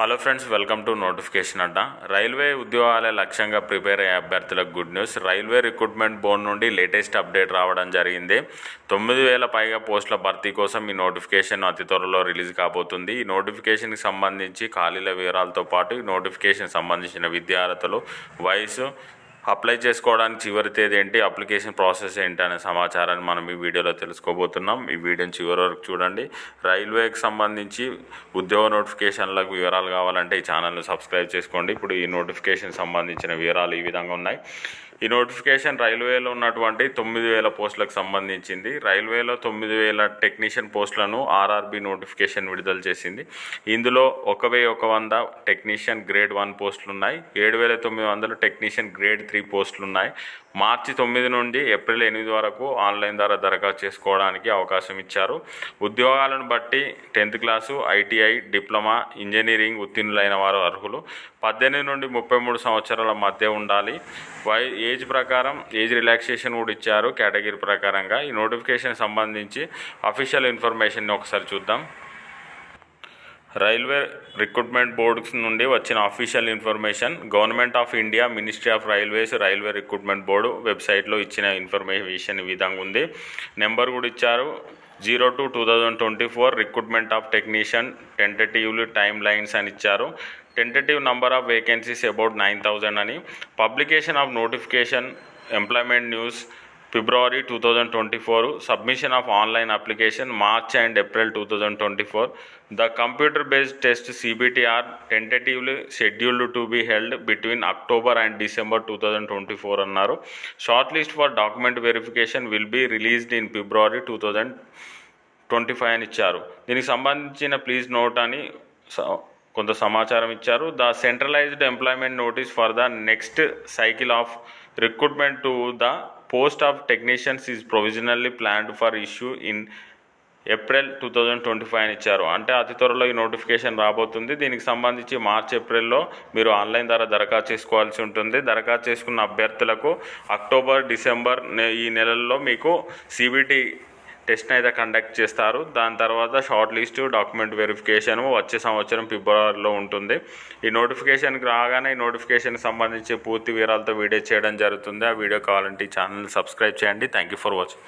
Hello friends welcome to notification అడ్డ. Railway ఉద్యోగాల లక్ష్యంగా ప్రిపేర్ అయ్యే అభ్యర్థులకు good news railway recruitment board నుండి లేటెస్ట్ అప్డేట్ రావడం జరిగింది. తొమ్మిది వేల పైగా పోస్టుల భర్తీ కోసం ఈ నోటిఫికేషన్ అతి త్వరలో రిలీజ్ కాబోతుంది. ఈ నోటిఫికేషన్కి సంబంధించి ఖాళీల వివరాలతో పాటు ఈ నోటిఫికేషన్ సంబంధించిన విద్యార్థులు వయసు అప్లై చేసుకోవడానికి చివరి తేదీ ఏంటి అప్లికేషన్ ప్రాసెస్ ఏంటి అనే సమాచారాన్ని మనం ఈ వీడియోలో తెలుసుకోబోతున్నాం. ఈ వీడియోని చివరి వరకు చూడండి. రైల్వేకి సంబంధించి ఉద్యోగ నోటిఫికేషన్లకు వివరాలు కావాలంటే ఈ ఛానల్ని సబ్స్క్రైబ్ చేసుకోండి. ఇప్పుడు ఈ నోటిఫికేషన్ సంబంధించిన వివరాలు ఈ విధంగా ఉన్నాయి. ఈ నోటిఫికేషన్ రైల్వేలో ఉన్నటువంటి తొమ్మిది వేల పోస్టులకు సంబంధించింది. రైల్వేలో తొమ్మిది వేల టెక్నీషియన్ పోస్టులను ఆర్ఆర్బి నోటిఫికేషన్ విడుదల చేసింది. ఇందులో ఒక వెయ్యి ఒక వంద టెక్నీషియన్ గ్రేడ్ వన్ పోస్టులు ఉన్నాయి ఏడు వేల తొమ్మిది వందలు టెక్నీషియన్ గ్రేడ్ త్రీ పోస్టులు ఉన్నాయి మార్చి తొమ్మిది నుండి ఏప్రిల్ ఎనిమిది వరకు ఆన్లైన్ ద్వారా దరఖాస్తు చేసుకోవడానికి అవకాశం ఇచ్చారు. ఉద్యోగాలను బట్టి tenth class ITI diploma engineering ఉత్తీర్ణులైన వారు అర్హులు. పద్దెనిమిది నుండి ముప్పై మూడు సంవత్సరాల మధ్య ఉండాలి. వై ఏజ్ ప్రకారం ఏజ్ రిలాక్సేషన్ కూడా ఇచ్చారు కేటగిరీ ప్రకారంగా. ఈ నోటిఫికేషన్ సంబంధించి అఫీషియల్ ఇన్ఫర్మేషన్ని ఒకసారి చూద్దాం. రైల్వే రిక్రూట్మెంట్ బోర్డ్స్ నుండి వచ్చిన official information government of India ministry of railways railway recruitment board వెబ్సైట్లో ఇచ్చిన ఇన్ఫర్మేషన్ ఈ విధంగా ఉంది. నెంబర్ కూడా ఇచ్చారు. Zero two two thousand twenty four recruitment of technician tentatively timelines అని ఇచ్చారు. Tentative number of vacancies about nine thousand అని. Publication of notification employment news February two thousand twenty four submission of online application March and April two thousand twenty four. The computer based test CBT are tentatively scheduled to be held between October and December two thousand twenty four అన్నారు. Short list for document verification will be released in February two thousand twenty five అని ఇచ్చారు. దీనికి సంబంధించిన please note అని కొంత సమాచారం ఇచ్చారు. The centralised employment notice for the next cycle of recruitment to the post of technicians is provisionally planned for issue in April two thousand twenty five అని ఇచ్చారు. అంటే అతి త్వరలో ఈ నోటిఫికేషన్ రాబోతుంది. దీనికి సంబంధించి మార్చ్ ఏప్రిల్లో మీరు ఆన్లైన్ ద్వారా దరఖాస్తు చేసుకోవాల్సి ఉంటుంది. దరఖాస్తు చేసుకున్న అభ్యర్థులకు అక్టోబర్ డిసెంబర్ ఈ నెలల్లో మీకు సిబిటి టెస్ట్ని అయితే కండక్ట్ చేస్తారు. దాని తర్వాత షార్ట్ లిస్ట్ డాక్యుమెంట్ వెరిఫికేషన్ వచ్చే సంవత్సరం ఫిబ్రవరిలో ఉంటుంది. ఈ నోటిఫికేషన్కి రాగానే ఈ నోటిఫికేషన్కి సంబంధించి పూర్తి వివరాలతో వీడియో చేయడం జరుగుతుంది. ఆ వీడియో కావాలంటే ఈ ఛానల్ సబ్స్క్రైబ్ చేయండి. Thank you for watching